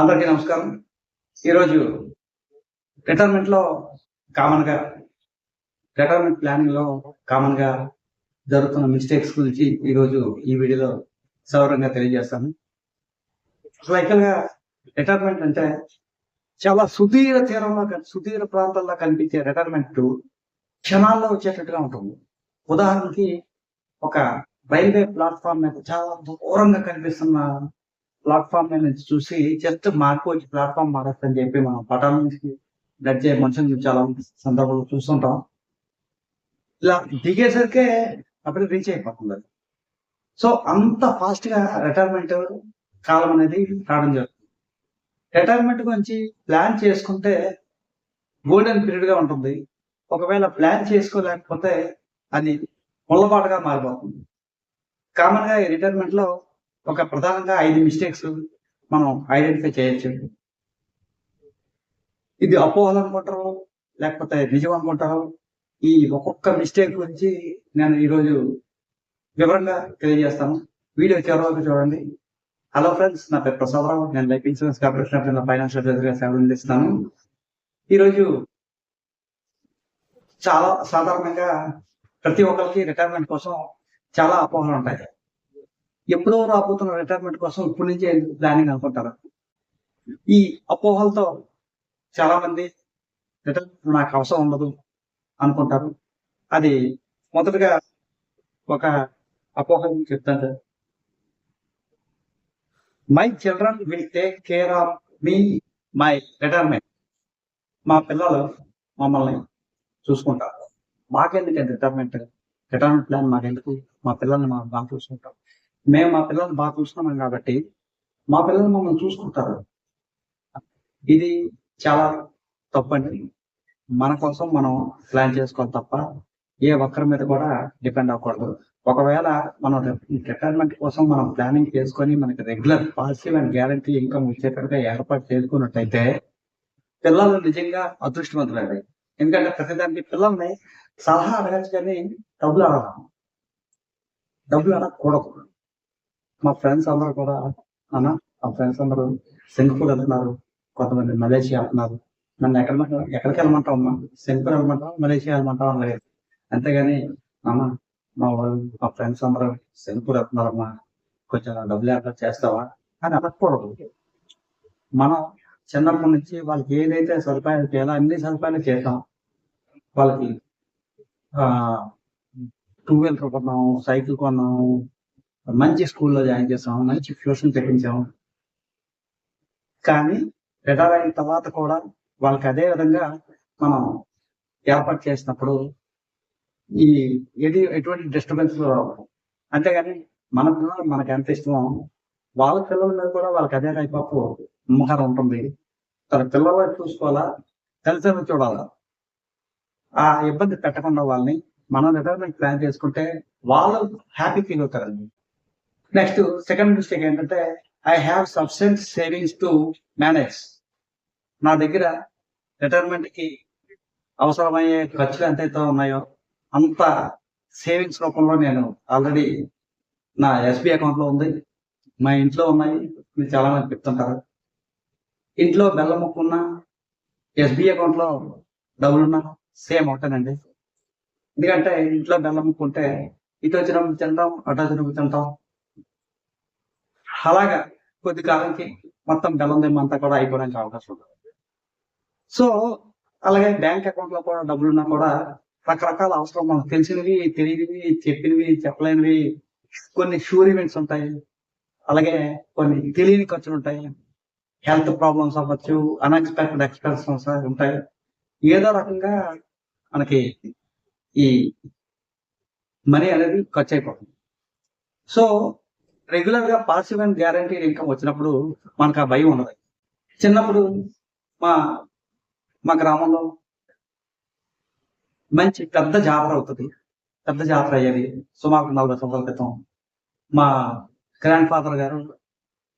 అందరికీ నమస్కారం. ఈరోజు రిటైర్మెంట్లో కామన్ రిటైర్మెంట్ ప్లానింగ్లో కామన్ జరుగుతున్న మిస్టేక్స్ గురించి ఈరోజు ఈ వీడియోలో సౌరంగా తెలియజేస్తాను. అసలు గా రిటైర్మెంట్ అంటే చాలా సుదీర తీరంలో సుదీర ప్రాంతాల్లో కనిపించే రిటైర్మెంట్ క్షణాల్లో వచ్చేటట్టుగా ఉంటుంది. ఉదాహరణకి ఒక రైల్వే ప్లాట్ఫామ్ మీద చాలా దూరంగా కనిపిస్తున్న ప్లాట్ఫామ్ అనేది చూసి జస్ట్ మార్పు వచ్చి ప్లాట్ఫామ్ మారచ్చు అని చెప్పి మనం పట్టణం నుంచి నడిచే మనుషులు చాలా సందర్భంలో చూస్తుంటాం. ఇలా దిగేసరికే అప్పుడు రీచ్ అయిపోతుంది సో అంత ఫాస్ట్గా రిటైర్మెంట్ కాలం అనేది రావడం జరుగుతుంది. రిటైర్మెంట్ గురించి ప్లాన్ చేసుకుంటే గోల్డెన్ పీరియడ్గా ఉంటుంది. ఒకవేళ ప్లాన్ చేసుకోలేకపోతే అది ముళ్ళబాటుగా మారిపోతుంది. కామన్గా రిటైర్మెంట్లో ఒక ప్రధానంగా ఐదు మిస్టేక్స్ మనం ఐడెంటిఫై చేయొచ్చు. ఇది అపోహలు అనుకుంటారు లేకపోతే నిజం అనుకుంటారు. ఈ ఒక్కొక్క మిస్టేక్ గురించి నేను ఈరోజు వివరంగా తెలియజేస్తాను. వీడియో చివరి వరకు చూడండి. హలో ఫ్రెండ్స్ నా పేరు ప్రసాదరావు నేను life insurance corporation of India financial అడ్వైజర్గా సేవలు అందిస్తున్నాను. ఈరోజు చాలా సాధారణంగా ప్రతి ఒక్కరికి రిటైర్మెంట్ కోసం చాలా అపోహలు ఉంటాయి. ఎప్పుడో రాబోతున్న రిటైర్మెంట్ కోసం ఇప్పటి నుంచే ప్లానింగ్ అనుకుంటారు? ఈ అపోహలతో చాలా మంది రిటైర్మెంట్ నాకు అవసరం ఉండదు అనుకుంటారు. అది మొదటగా ఒక అపోహ చెప్తాను my children will take care of me my retirement మా పిల్లలు మమ్మల్ని చూసుకుంటారు. మాకెందుకు రిటైర్మెంట్ రిటైర్మెంట్ ప్లాన్ మాకెందుకు? మా పిల్లల్ని మనం బాగా చూసుకుంటాం. మేము మా పిల్లల్ని బాగా చూసుకున్నాం కాబట్టి మా పిల్లలు మమ్మల్ని చూసుకుంటారు. ఇది చాలా తప్పండి. మన కోసం మనం ప్లాన్ చేసుకోవాలి తప్ప ఏ ఒక్కరి మీద కూడా డిపెండ్ అవ్వకూడదు. ఒకవేళ మనం రిటైర్మెంట్ కోసం మనం ప్లానింగ్ చేసుకొని మనకి regular policy and guarantee income వచ్చేటట్టుగా ఏర్పాటు చేసుకున్నట్టయితే పిల్లలు నిజంగా అదృష్టవంతులండి ఎందుకంటే ప్రతిదానికి పిల్లల్ని సలహా అడగచ్చు కానీ డబ్బులు అడగం డబ్బులు అడగకూడదు. మా ఫ్రెండ్స్ అందరూ కూడా అన్న మా ఫ్రెండ్స్ అందరూ సింగపూర్ వెళ్తున్నారు. కొంతమంది మలేషియా అంటున్నారు నన్ను ఎక్కడ ఎక్కడికి వెళ్ళమంటావు అమ్మా? సింగపూర్ వెళ్ళమంటావు? మలేషియా వెళ్ళమంటావు? అనలేదు అంతేగాని అమ్మ మా వాళ్ళు మా ఫ్రెండ్స్ అందరూ సింగపూర్ వెళ్తున్నారమ్మా కొంచెం డబ్బులు ఏర్పాటు చేస్తావా? అని అడగకూడదు. మనం చిన్నప్పటి నుంచి వాళ్ళకి ఏదైతే సదుపాయాలు చేయాలో అన్ని సదుపాయాలు చేస్తాం వాళ్ళకి టూ వీలర్ కొన్నాము సైకిల్ కొన్నాము మంచి స్కూల్లో జాయిన్ చేసాము మంచి ట్యూషన్ తెప్పించాము కానీ రిటైర్ అయిన తర్వాత కూడా వాళ్ళకి అదే విధంగా మనం ఏర్పాటు చేసినప్పుడు ఈ ఎది ఎటువంటి డిస్టర్బెన్స్ అంతేగాని మన పిల్లలు మనకు ఎంత ఇష్టమో వాళ్ళ పిల్లల మీద కూడా వాళ్ళకి అదే టైప్ ఆఫ్ ఉంటుంది. తన పిల్లల చూసుకోవాలా? తల్లిదండ్రులు చూడాలా? ఆ ఇబ్బంది పెట్టకుండా వాళ్ళని మనం రిటైర్మెంట్ ప్లాన్ చేసుకుంటే వాళ్ళు హ్యాపీ ఫీల్ అవుతారండి. నెక్స్ట్ సెకండ్ మిస్టేక్ ఏంటంటే I have substance savings to manage నా దగ్గర రిటైర్మెంట్కి అవసరమయ్యే ఖర్చులు ఎంతైతే ఉన్నాయో అంత సేవింగ్స్ రూపంలో నేను ఆల్రెడీ నా ఎస్బీ అకౌంట్లో ఉంది. మా ఇంట్లో ఉన్నాయి. మీరు చాలా మంది చెప్తుంటారు. ఇంట్లో బెల్లం ముక్కున్న ఎస్బీ అకౌంట్లో డబ్బులున్నా సేమ్ ఒకటేనండి. ఎందుకంటే ఇంట్లో బెల్లం ముక్కుంటే ఇటు వచ్చినప్పుడు తింటాం అటు వచ్చినప్పుడు తింటాం. అలాగా కొద్ది కాలంకి మొత్తం బెల్లం దిమ్మంతా కూడా అయిపోవడానికి అవకాశం ఉంటుంది. సో అలాగే బ్యాంక్ అకౌంట్లో కూడా డబ్బులు ఉన్నా కూడా రకరకాల అవసరం మనకు తెలిసినవి తెలియనివి చెప్పినవి చెప్పలేనివి కొన్ని షూర్ ఈవెంట్స్ ఉంటాయి. అలాగే కొన్ని తెలియని ఖర్చులు ఉంటాయి. హెల్త్ ప్రాబ్లమ్స్ అవ్వచ్చు అన్ఎక్స్పెక్టెడ్ ఎక్స్పెన్సెస్ ఉంటాయి. ఏదో రకంగా మనకి ఈ మనీ అనేది ఖర్చు అయిపోతుంది. సో రెగ్యులర్గా పాసివ్ అండ్ గ్యారంటీ ఇన్కమ్ వచ్చినప్పుడు మనకు ఆ భయం ఉండదు. చిన్నప్పుడు మా మా గ్రామంలో మంచి పెద్ద జాతర అవుతుంది. పెద్ద జాతర అయ్యేది సుమారు నలభై సంవత్సరాల క్రితం. మా గ్రాండ్ ఫాదర్ గారు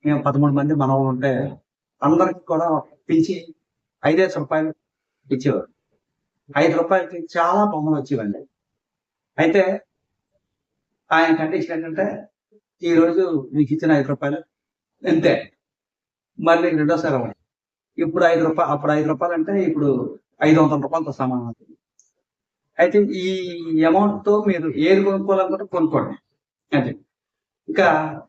మేము పదమూడు మంది మనవాళ్ళు ఉంటే అందరికి కూడా పిలిచి ఐదేసి రూపాయలు ఇచ్చేవారు. ఐదు రూపాయలకి చాలా బొమ్మలు వచ్చేవండి. అయితే ఆయన కండిషన్ ఏంటంటే ఈ రోజు మీకు ఇచ్చిన ఐదు రూపాయలు అంతే. మళ్ళీ రెండోసారి అవ్వండి ఇప్పుడు ఐదు రూపాయలు అప్పుడు ఐదు రూపాయలు అంటే ఇప్పుడు ఐదు వందల రూపాయలతో సమానం అవుతుంది. అయితే ఈ అమౌంట్తో మీరు ఏది కొనుక్కోవాలనుకుంటే కొనుక్కోండి. అది. ఇంకా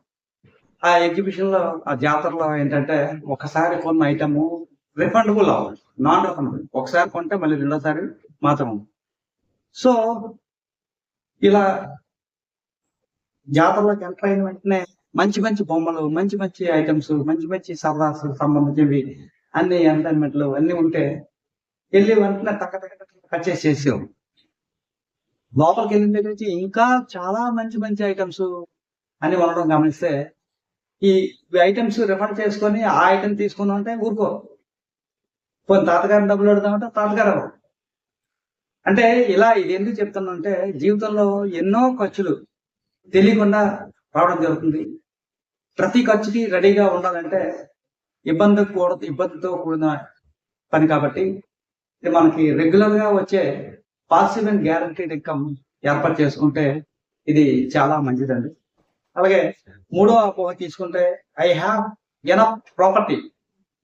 ఆ ఎగ్జిబిషన్లో ఆ జాతరలో ఏంటంటే ఒకసారి కొన్న ఐటమ్ రిఫండబుల్ అవ్వాలి. Non refundable. ఒకసారి కొంటే మళ్ళీ రెండోసారి మాత్రం సో ఇలా జాతరలోకి ఎంటర్ అయిన వెంటనే మంచి మంచి బొమ్మలు మంచి మంచి ఐటమ్స్ మంచి మంచి సరదాసు సంబంధించినవి అన్ని ఎంటర్టైన్మెంట్లు అన్ని ఉంటే వెళ్ళి వెంటనే టక్క టక్క పర్చేస్ చేసాం లోపలికి వెళ్ళిన దగ్గర నుంచి ఇంకా చాలా మంచి మంచి ఐటమ్స్ అని ఉండడం గమనిస్తే ఈ ఐటమ్స్ రిఫర్ చేసుకొని ఆ ఐటమ్ తీసుకుందాం అంటే ఊరుకో. పోయి తాతగారిని డబ్బులు అడుగుదామంటే తాతగారు అంటే ఇలా ఇది ఎందుకు చెప్తున్నానంటే జీవితంలో ఎన్నో ఖర్చులు తెలియకుండా రావడం జరుగుతుంది. ప్రతి ఖర్చుకి రెడీగా ఉండాలంటే ఇబ్బంది కూడా ఇబ్బందితో కూడిన పని కాబట్టి ఇది మనకి రెగ్యులర్గా వచ్చే పాసివ్ అండ్ గ్యారంటీడ్ ఇన్కమ్ ఏర్పాటు చేసుకుంటే ఇది చాలా మంచిదండి. అలాగే మూడో అపోహ తీసుకుంటే ఐ హ్యావ్ ఎనఫ్ ప్రాపర్టీ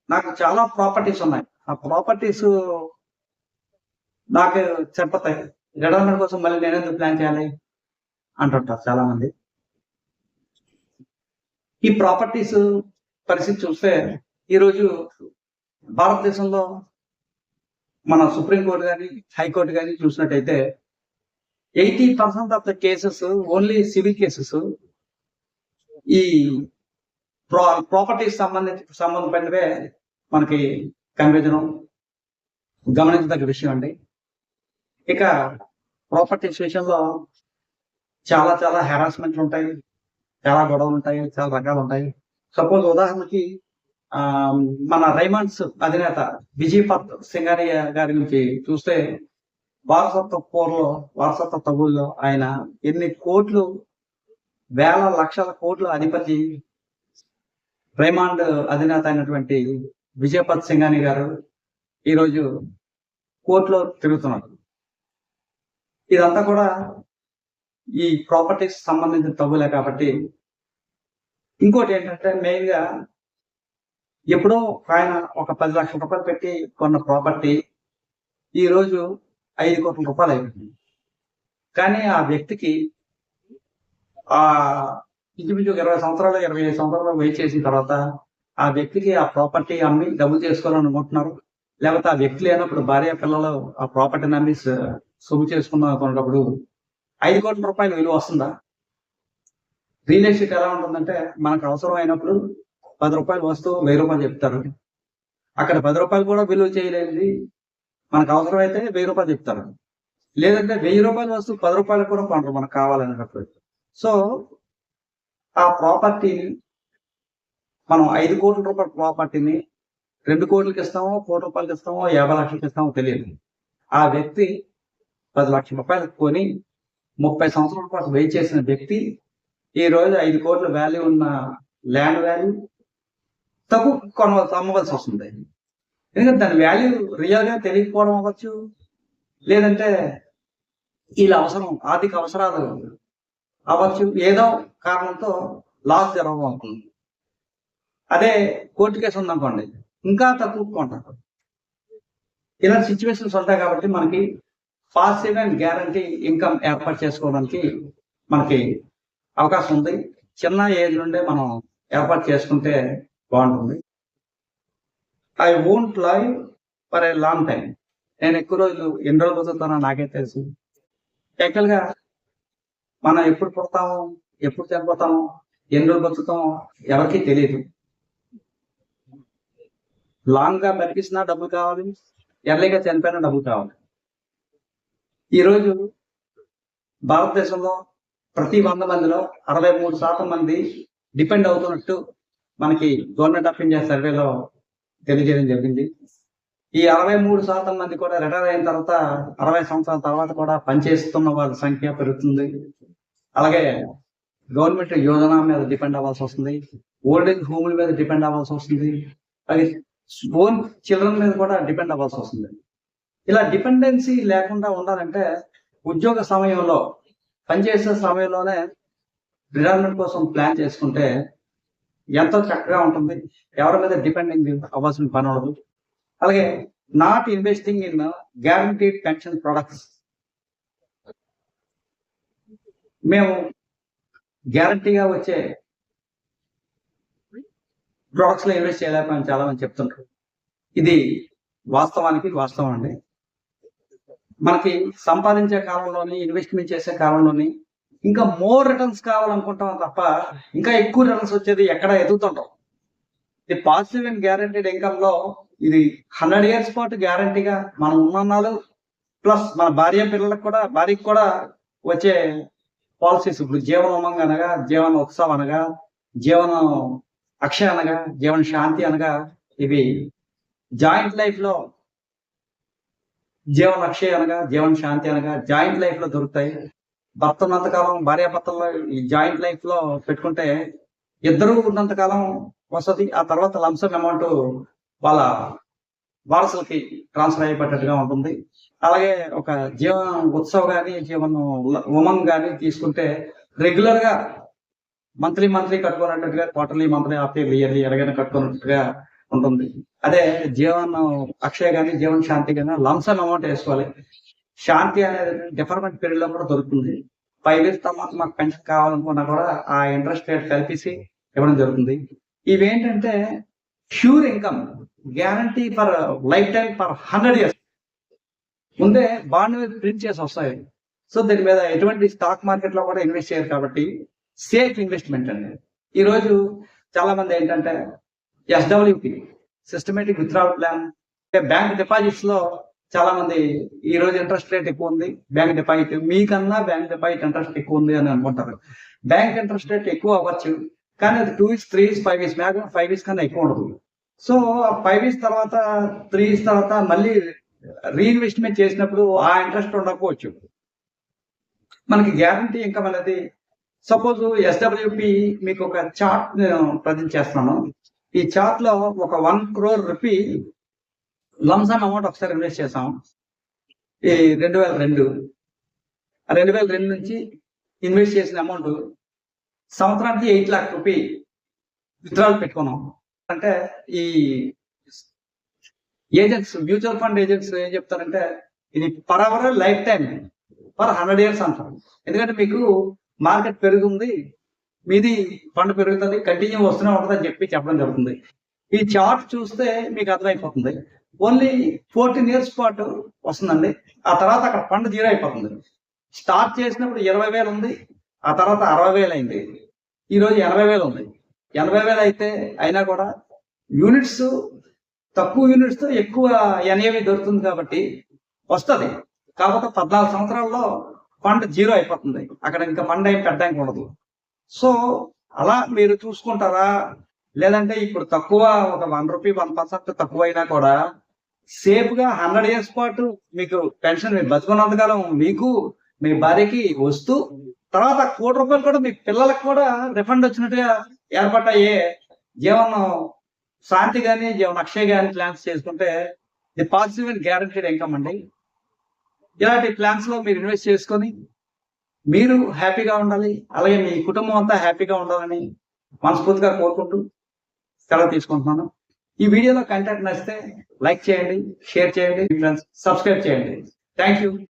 నాకు చాలా ప్రాపర్టీస్ ఉన్నాయి. ఆ ప్రాపర్టీస్ నాకు చెప్పతాయి రిటైర్మెంట్ కోసం మళ్ళీ నేను ఎందుకు ప్లాన్ చేయాలి? అంటుంటారు చాలా మంది ఈ ప్రాపర్టీస్ పరిస్థితి చూస్తే ఈరోజు భారతదేశంలో మన సుప్రీంకోర్టు కానీ హైకోర్టు కానీ చూసినట్టయితే eighty percent of the cases only civil cases ఈ ప్రాపర్టీస్ సంబంధించి సంబంధపడినవే మనకి కనిపించడం గమనించదగ్గ విషయం అండి. ఇక ప్రాపర్టీస్ విషయంలో చాలా చాలా హెరాస్మెంట్లు ఉంటాయి చాలా గొడవలు ఉంటాయి చాలా రకాలు ఉంటాయి. సపోజ్ ఉదాహరణకి ఆ మన రైమండ్స్ అధినేత విజయపత్ సింగారి గారి గురించి చూస్తే వారసత్వ పోర్లో వారసత్వ తగుల్లో ఆయన ఎన్ని కోట్లు వేల లక్షల కోట్ల అధిపతి రైమాండ్ అధినేత అయినటువంటి విజయపత్ సింగాని గారు ఈరోజు కోర్టులో తిరుగుతున్నారు. ఇదంతా కూడా ఈ ప్రాపర్టీస్ సంబంధించిన తవ్వులే కాబట్టి ఇంకోటి ఏంటంటే మెయిన్గా ఎప్పుడో ఆయన ఒక పది లక్షల రూపాయలు పెట్టి కొన్న ప్రాపర్టీ ఈ రోజు ఐదు కోట్ల రూపాయలు అయిపోయింది. కానీ ఆ వ్యక్తికి ఆ ఇంచుమించు ఇరవై సంవత్సరాలు ఇరవై ఐదు సంవత్సరాలు వెయిట్ చేసిన తర్వాత ఆ వ్యక్తికి ఆ ప్రాపర్టీ అమ్మి డబ్బులు చేసుకోవాలని అనుకుంటున్నారు. లేకపోతే ఆ వ్యక్తి లేనప్పుడు భార్య పిల్లలు ఆ ప్రాపర్టీని అమ్మి సొమ్ము చేసుకున్నప్పుడు ఐదు కోట్ల రూపాయలు విలువ వస్తుందా? రియల్ ఎస్టేట్ ఎలా ఉంటుందంటే మనకు అవసరం అయినప్పుడు పది రూపాయలు వస్తువు వెయ్యి రూపాయలు చెప్తారు. అక్కడ పది రూపాయలు కూడా విలువ చేయలేనిది మనకు అవసరమైతే వెయ్యి రూపాయలు చెప్తారు. లేదంటే వెయ్యి రూపాయల వస్తువు పది రూపాయలు కూడా కొనరు మనకు కావాలనేటప్పుడు. సో ఆ ప్రాపర్టీని మనం ఐదు కోట్ల రూపాయల ప్రాపర్టీని రెండు కోట్లకి ఇస్తామో కోటి రూపాయలకి ఇస్తామో యాభై లక్షలకి ఇస్తామో తెలియదు. ఆ వ్యక్తి పది లక్షల రూపాయలు కొని ముప్పై సంవత్సరాల పాటు వెయిట్ చేసిన వ్యక్తి ఈ రోజు ఐదు కోట్ల వాల్యూ ఉన్న ల్యాండ్ వాల్యూ తక్కువ కొనవలసి అమ్మవలసి వస్తుంది. ఎందుకంటే దాని వాల్యూ రియల్గా తెలియకపోవడం అవ్వచ్చు లేదంటే వీళ్ళ అవసరం ఆర్థిక అవసరాలు అవ్వచ్చు ఏదో కారణంతో లాస్ జరగడం అవుతుంది అదే కోర్టు కేసు ఉందనుకోండి ఇంకా తక్కువ కొంటారు. ఇలాంటి సిచ్యువేషన్స్ ఉంటాయి కాబట్టి మనకి పాసివ్ అండ్ గ్యారంటీ ఇన్కమ్ ఏర్పాటు చేసుకోవడానికి మనకి అవకాశం ఉంది. చిన్న ఏజ్ నుండే మనం ఏర్పాటు చేసుకుంటే బాగుంటుంది. I won't live for a long time నేను ఎక్కువ రోజులు ఎన్ని రోజులు బతుకుతానో నాకే తెలుసు. యాక్చువల్గా మనం ఎప్పుడు పుడతాము ఎప్పుడు చనిపోతామో ఎన్ని రోజులు బతుకుతామో ఎవరికీ తెలియదు లాంగ్గా బతికిసినా డబ్బులు కావాలి ఎర్లీగా చనిపోయినా డబ్బులు కావాలి. ఈరోజు భారతదేశంలో ప్రతి వంద మందిలో అరవై మూడు శాతం మంది డిపెండ్ అవుతున్నట్టు మనకి గవర్నమెంట్ ఆఫ్ ఇండియా సర్వేలో తెలియజేయడం జరిగింది. ఈ అరవై మూడు శాతం మంది కూడా రిటైర్ అయిన తర్వాత అరవై సంవత్సరాల తర్వాత కూడా పనిచేస్తున్న వాళ్ళ సంఖ్య పెరుగుతుంది. అలాగే గవర్నమెంట్ యోజన మీద డిపెండ్ అవ్వాల్సి వస్తుంది. ఓల్డ్ ఏజ్ హోముల మీద డిపెండ్ అవ్వాల్సి వస్తుంది. అలాగే ఓన్ చిల్డ్రన్ మీద కూడా డిపెండ్ అవ్వాల్సి వస్తుంది. ఇలా డిపెండెన్సీ లేకుండా ఉండాలంటే ఉద్యోగ సమయంలో పనిచేసే సమయంలోనే రిటైర్మెంట్ కోసం ప్లాన్ చేసుకుంటే ఎంతో చక్కగా ఉంటుంది. ఎవరి మీద డిపెండింగ్ అవ్వాల్సిన పని ఉండదు. అలాగే not investing in guaranteed pension products మేము గ్యారంటీగా వచ్చే ప్రొడక్ట్స్లో ఇన్వెస్ట్ చేయలేకపోయినా చాలా మంది చెప్తుంటారు. ఇది వాస్తవానికి వాస్తవం అండి. మనకి సంపాదించే కాలంలోని ఇన్వెస్ట్మెంట్ చేసే కాలంలోని ఇంకా మోర్ రిటర్న్స్ కావాలనుకుంటాం తప్ప ఇంకా ఎక్కువ రిటర్న్స్ వచ్చేది ఎక్కడ ఎదుగుతుంటాం. ఇది పాజిటివ్ అండ్ గ్యారంటీడ్ ఇన్కమ్లో ఇది హండ్రెడ్ ఇయర్స్ పాటు గ్యారంటీగా మనం ఉన్నాలు ప్లస్ మన భార్య పిల్లలకు కూడా భార్యకి కూడా వచ్చే పాలసీస్ ఇప్పుడు జీవన ఉమంగ్ అనగా జీవన ఉత్సవం అనగా జీవన అక్షయ అనగా జీవన శాంతి అనగా ఇవి జాయింట్ లైఫ్లో జీవన అక్షయ అనగా జీవన శాంతి అనగా జాయింట్ లైఫ్లో దొరుకుతాయి. భర్త ఉన్నంతకాలం భార్య భర్తల్లో ఈ జాయింట్ లైఫ్లో పెట్టుకుంటే ఇద్దరు ఉన్నంతకాలం వసతి ఆ తర్వాత లంసమ్ అమౌంట్ వాళ్ళ వారసులకి ట్రాన్స్ఫర్ అయిపోయేటట్టుగా ఉంటుంది. అలాగే ఒక జీవన ఉత్సవ్ కానీ జీవన ఉమంగ్ కానీ తీసుకుంటే రెగ్యులర్గా మంత్లీ మంత్లీ కట్టుకున్నట్టుగా క్వార్టర్లీ మంత్లీ హాఫ్ ఇయర్లీ ఎలాగైనా కట్టుకున్నట్టుగా ఉంటుంది. అదే జీవన్ అక్షయ కానీ జీవన్ శాంతి కానీ లంసన్ అమౌంట్ వేసుకోవాలి. శాంతి అనేది డిఫర్మెంట్ పీరియడ్లో కూడా దొరుకుతుంది. ఫైవ్ ఇయర్స్ తర్వాత మాకు పెన్షన్ కావాలనుకున్నా కూడా ఆ ఇంట్రెస్ట్ రేట్ కలిపేసి ఇవ్వడం జరుగుతుంది. ఇవేంటంటే sure income guarantee for life time for hundred years ముందే బాండ్ మీద ప్రింట్ చేసి వస్తాయి. సో దీని మీద ఎటువంటి స్టాక్ మార్కెట్లో కూడా ఇన్వెస్ట్ చేయరు కాబట్టి సేఫ్ ఇన్వెస్ట్మెంట్ అండి. ఈ రోజు చాలా మంది ఏంటంటే SWP systematic withdrawal plan bank డిపాజిట్స్లో చాలా మంది ఈ రోజు ఇంట్రెస్ట్ రేట్ ఎక్కువ ఉంది బ్యాంక్ డిపాజిట్ మీకన్నా బ్యాంక్ డిపాజిట్ ఇంట్రెస్ట్ ఎక్కువ ఉంది అని అనుకుంటారు. బ్యాంక్ ఇంట్రెస్ట్ రేట్ ఎక్కువ అవ్వచ్చు కానీ అది two years three years five years maximum five years కన్నా ఎక్కువ ఉండదు. సో ఫైవ్ ఇయర్స్ తర్వాత త్రీ ఇయర్స్ తర్వాత మళ్ళీ రీఇన్వెస్ట్మెంట్ చేసినప్పుడు ఆ ఇంట్రెస్ట్ ఉండకపోవచ్చు. మనకి గ్యారంటీ ఇంకా అనేది సపోజ్ ఎస్డబ్ల్యూపి మీకు ఒక చార్ట్ నేను ప్రజెంట్ చేస్తున్నాను ఈ చార్ట్లో ఒక one crore rupee lumpsum amount ఒకసారి ఇన్వెస్ట్ చేసాం ఈ రెండు వేల రెండు. రెండు వేల రెండు నుంచి ఇన్వెస్ట్ చేసిన అమౌంట్ సంవత్సరానికి ఎయిట్ లాక్ రూపీ విత్డ్రాల్ పెట్టుకున్నాం అంటే ఈ ఏజెంట్స్ మ్యూచువల్ ఫండ్ ఏజెంట్స్ ఏం చెప్తారంటే ఇది per our life time per hundred years అంటారు. ఎందుకంటే మీకు మార్కెట్ పెరుగుతుంది మీది ఫండ్ పెరుగుతుంది కంటిన్యూ వస్తూనే ఉంటుంది అని చెప్పి చెప్పడం జరుగుతుంది. ఈ చార్ట్ చూస్తే మీకు అర్థమైపోతుంది. ఓన్లీ ఫోర్టీన్ ఇయర్స్ పాటు వస్తుందండి. ఆ తర్వాత అక్కడ ఫండ్ జీరో అయిపోతుంది. స్టార్ట్ చేసినప్పుడు ఇరవై వేలు ఉంది ఆ తర్వాత అరవై వేలు అయింది. ఈరోజు ఎనభై వేలు ఉంది. ఎనభై వేలు అయితే అయినా కూడా యూనిట్స్ తక్కువ యూనిట్స్తో ఎక్కువ ఎన్ఏవి దొరుకుతుంది కాబట్టి వస్తుంది. కాకపోతే పద్నాలుగు సంవత్సరాల్లో ఫండ్ జీరో అయిపోతుంది. అక్కడ ఇంకా ఫండ్ ఏం పెట్టడానికి ఉండదు. సో అలా మీరు చూసుకుంటారా? లేదంటే ఇప్పుడు తక్కువ ఒక వన్ రూపీ వన్ పర్సెంట్ తక్కువ అయినా కూడా సేఫ్గా హండ్రెడ్ ఇయర్స్ పాటు మీకు పెన్షన్ మీరు బతుకున్నంతకాలం మీకు మీ భార్యకి వస్తూ తర్వాత కోటి రూపాయలు కూడా మీ పిల్లలకు కూడా రిఫండ్ వచ్చినట్టుగా ఏర్పడ్డాయే. జీవనం శాంతి కానీ జీవన అక్షయ్ కానీ ప్లాన్స్ చేసుకుంటే the positive and guaranteed income అండి. ఇలాంటి ప్లాన్స్లో మీరు ఇన్వెస్ట్ చేసుకొని మీరు హ్యాపీగా ఉండాలి. అలాగే మీ కుటుంబం అంతా హ్యాపీగా ఉండాలని మనస్ఫూర్తిగా కోరుకుంటూ సెలవు తీసుకుంటున్నాను. ఈ వీడియోలో కంటెంట్ నచ్చితే లైక్ చేయండి షేర్ చేయండి ఫ్రెండ్స్ సబ్స్క్రైబ్ చేయండి. Thank you